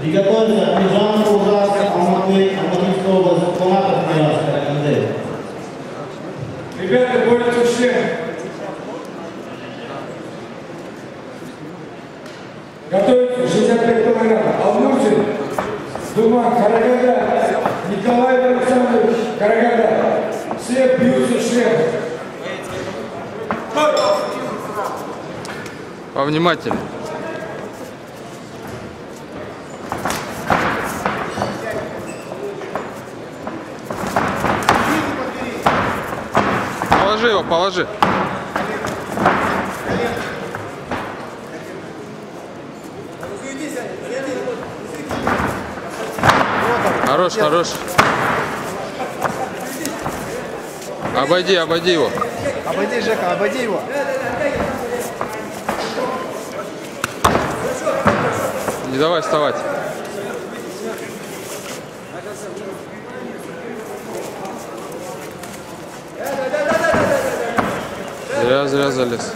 Приготовиться Пижан Кулгас, Алматы, Алматинская область, Конаков, Мирас, Караканде. Ребята, борются все. Готовится 65 килограмм. Алмурзин, Думан, Караганда, Николай Александрович, Караганда. Все бьются шлем. Повнимательнее. Положи его, положи. Хорош, хорош. Обойди, обойди его. Обойди, Жека, обойди его. Не давай вставать. Зря, зря залез.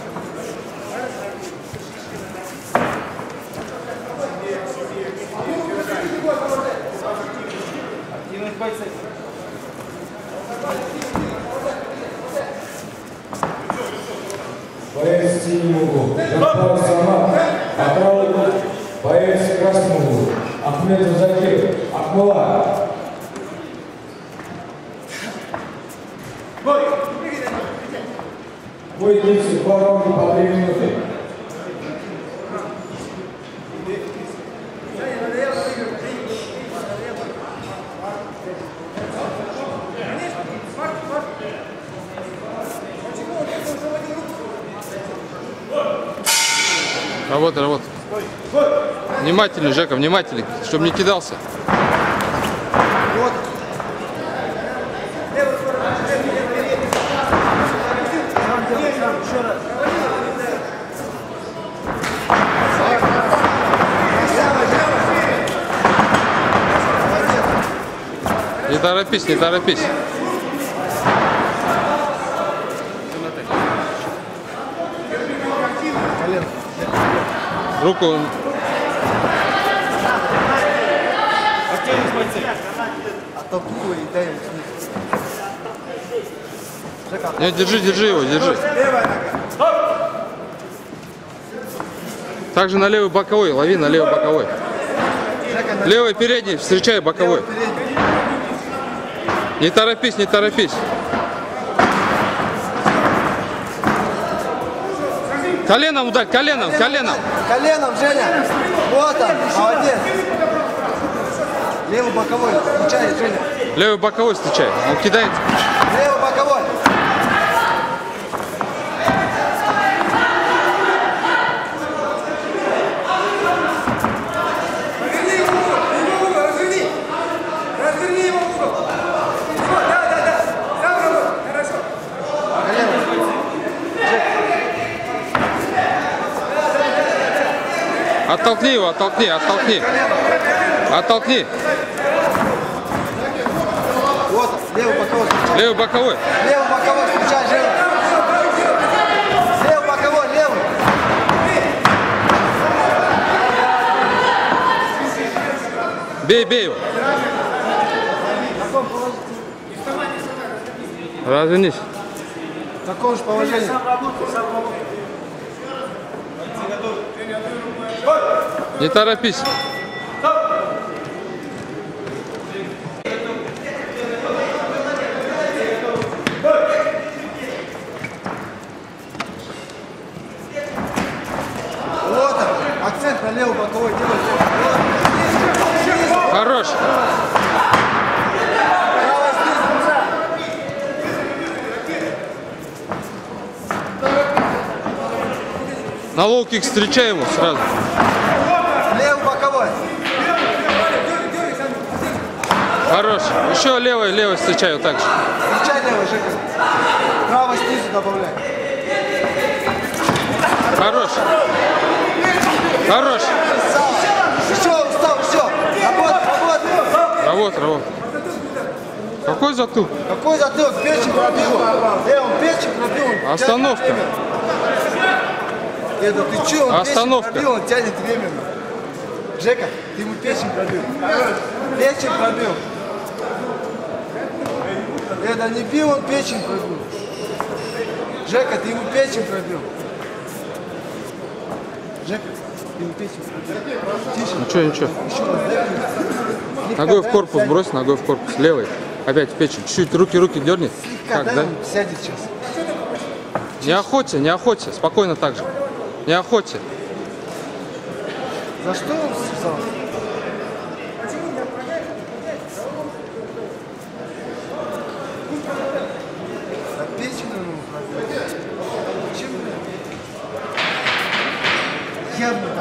Боец в синем углу. Жапар Самат. А правый боец в красном углу. Ахмедов Закир. Акмала. Раунда по три минуты. Работай, работай. Внимательно, Жека, внимательно, чтобы не кидался. Не торопись, не торопись. Руку Оттолкни его и дай ему снизу. Жека, Не, держи, держи его, держи. Также на левый боковой, лови на левый боковой. Левый передний, встречай боковой. Не торопись, не торопись. Коленом ударь, коленом, коленом. Коленом, Женя. Вот он, молодец. Левый боковой, включай, Женя. Левый боковой встречай. Он кидает. Левый боковой. Разверни его в угол, его в угол, разверни. Разверни его в угол. Все, да, да, да. Сам работай, хорошо. Оттолкни его, оттолкни, оттолкни. Оттолкни. Вот левый боковой. Левый боковой. Левый боковой, встречай, Женя. Левый боковой, левый. Бей, бей его. Развернись. В таком же положении. Не торопись. Акцент на левый боковой делай. Хорош. На лоу-кик встречай его сразу. Хорош. Еще левый, левый встречай вот так же. Встречай левый, Жека. Право снизу добавляй. Хорош. Хорош. Еще, устал, все. Работай, работай. Работа, работа. Какой затыл? Какой затылок? Печень пробил. Э, он печень пробил. Остановка. Эда, ты че? Он Остановка. печень пробил, он тянет временно. Жека, ты ему печень пробил. Печень пробил. Это не бил, он печень пробил. Жека, ты ему печень пробил. Жека, ты ему печень пробил. Тише. Ничего, ничего. Еще раз, Ногой в корпус брось, ногой в корпус. Левой. Опять в печень. Чуть-чуть руки, руки дерни. Слегка Как, да? сядет сейчас. Не охоте, не охоте. Спокойно так же. Не охоте. За что он сказал? За печень он ему. Чем? Явно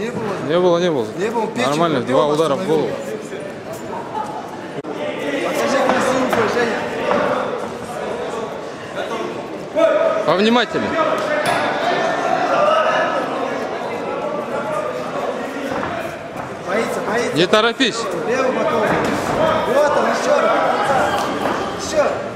Не было. Не было, не было. Не было, печень Нормально, два удара в голову. Повнимательнее. Боится, боится. Не торопись. Левый боковой. Вот он, еще раз. Еще. Боковой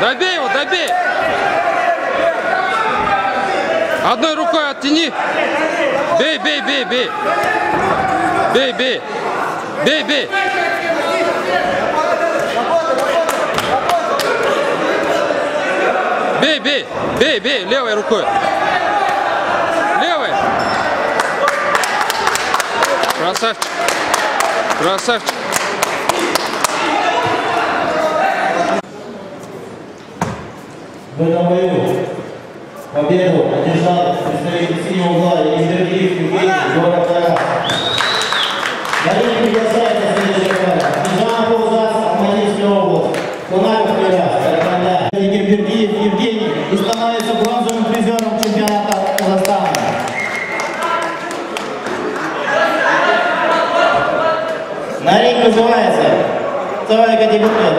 Добей его, добей. Одной рукой оттяни. Бей, бей, бей, бей. Бей, бей. Бей, бей. Бей, бей. Бей, бей. Левой рукой. Левой. Красавчик. Красавчик. В этом бою победу одержал представитель синего угла Евгений Евгений, город Тарас. Далее приглашается следующая пара. Снежана Паузас, Алматинская область. Кунаков. Гербергиев Евгений и становится бронзовым призером чемпионата Казахстана. На ринг вызывается вторая категория